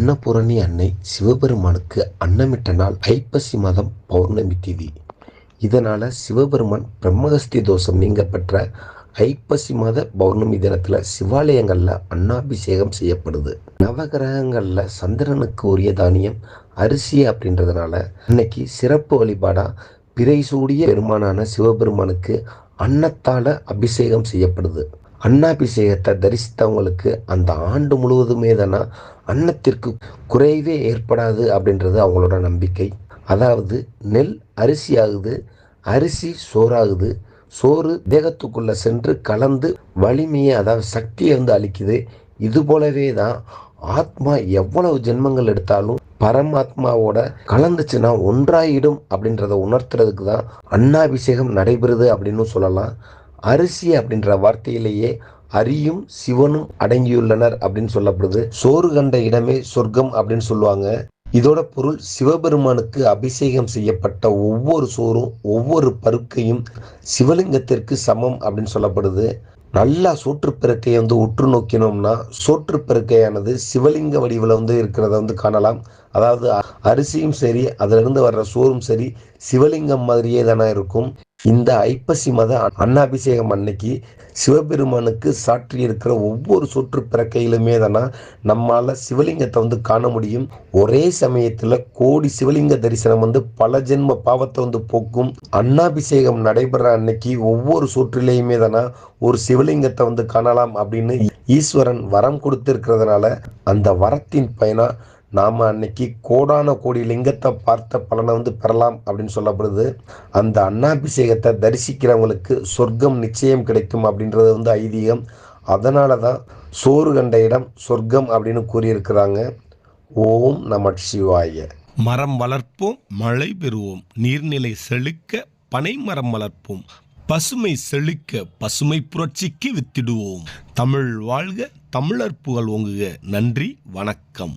அன்னபூரணி அன்னை சிவபெருமானுக்கு அன்னமிட்ட நாள் ஐப்பசி மாதம் பௌர்ணமி திதி. இதனால் சிவபெருமான் பிரம்மகஸ்தி தோஷம் நீங்க பெற்ற ஐப்பசி மாத பௌர்ணமி தினத்தில் சிவாலயங்களில் அன்னாபிஷேகம் செய்யப்படுது. நவகிரகங்களில் சந்திரனுக்கு உரிய தானியம் அரிசி அப்படின்றதுனால இன்னைக்கு சிறப்பு வழிபாடாக பிறை சூடிய பெருமானான சிவபெருமானுக்கு அன்னத்தால் அபிஷேகம் செய்யப்படுது. அன்னாபிஷேகத்தை தரிசித்தவங்களுக்கு அந்த ஆண்டு முழுவதுமே தானே அன்னத்திற்கு குறைவே ஏற்படாது அப்படின்றது அவங்களோட நம்பிக்கை. அதாவது நெல் அரிசி ஆகுது அரிசி சோறாகுது சோறு தேகத்துக்குள்ள சென்று கலந்து வலிமையை அதாவது சக்தியை வந்து அளிக்குது. இது போலவே தான் ஆத்மா எவ்வளவு ஜென்மங்கள் எடுத்தாலும் பரமாத்மாவோட கலந்துச்சுன்னா ஒன்றாயிடும் அப்படின்றத உணர்த்துறதுக்கு தான் அன்னாபிஷேகம் நடைபெறுது அப்படின்னு சொல்லலாம். அரிசி அப்படின்ற வார்த்தையிலேயே அரியும் சிவனும் அடங்கியுள்ளனர் அப்படின்னு சொல்லப்படுது. சோறு கண்ட இடமே சொர்க்கம் அப்படின்னு சொல்லுவாங்க. இதோட பொருள் சிவபெருமானுக்கு அபிஷேகம் செய்யப்பட்ட ஒவ்வொரு சோறும் ஒவ்வொரு பருக்கையும் சிவலிங்கத்திற்கு சமம் அப்படின்னு சொல்லப்படுது. நல்லா சோற்றுப்பெருக்கையை வந்து உற்று நோக்கினோம்னா சோற்றுப்பெருக்கையானது சிவலிங்க வடிவில் வந்து இருக்கிறத வந்து காணலாம். அதாவது அரிசியும் சரி அதிலிருந்து வர்ற சோறும் சரி சிவலிங்கம் மாதிரியே தானே இருக்கும். இந்த ஐப்பசி மத அன்னாபிஷேகம் அன்னைக்கு சிவபெருமானுக்கு சாற்றி இருக்கிற ஒவ்வொரு சொற்று பிறக்கையிலுமே தானே நம்மால் சிவலிங்கத்தை வந்து காண முடியும். ஒரே சமயத்தில் கோடி சிவலிங்க தரிசனம் வந்து பல ஜென்ம பாவத்தை வந்து போக்கும். அன்னாபிஷேகம் நடைபெற அன்னைக்கு ஒவ்வொரு சொற்றிலேயுமே தானே ஒரு சிவலிங்கத்தை வந்து காணலாம் அப்படின்னு ஈஸ்வரன் வரம் கொடுத்திருக்கிறதுனால அந்த வரத்தின் பயனாக நாம் அன்னைக்கு கோடான கோடி லிங்கத்தை பார்த்த பலனை வந்து பெறலாம் அப்படின்னு சொல்லப்படுது. அந்த அன்னாபிஷேகத்தை தரிசிக்கிறவங்களுக்கு சொர்க்கம் நிச்சயம் கிடைக்கும் அப்படின்றது வந்து ஐதீகம். அதனால தான் சோறு கண்ட இடம் சொர்க்கம் அப்படின்னு கூறியிருக்கிறாங்க. ஓம் நம சிவாய. மரம் வளர்ப்போம் மழை பெறுவோம். நீர்நிலை செழிக்க பனை மரம் வளர்ப்போம். பசுமை செழிக்க பசுமை புரட்சிக்கு வித்திடுவோம். தமிழ் வாழ்க தமிழர் புகழ் ஓங்குக. நன்றி வணக்கம்.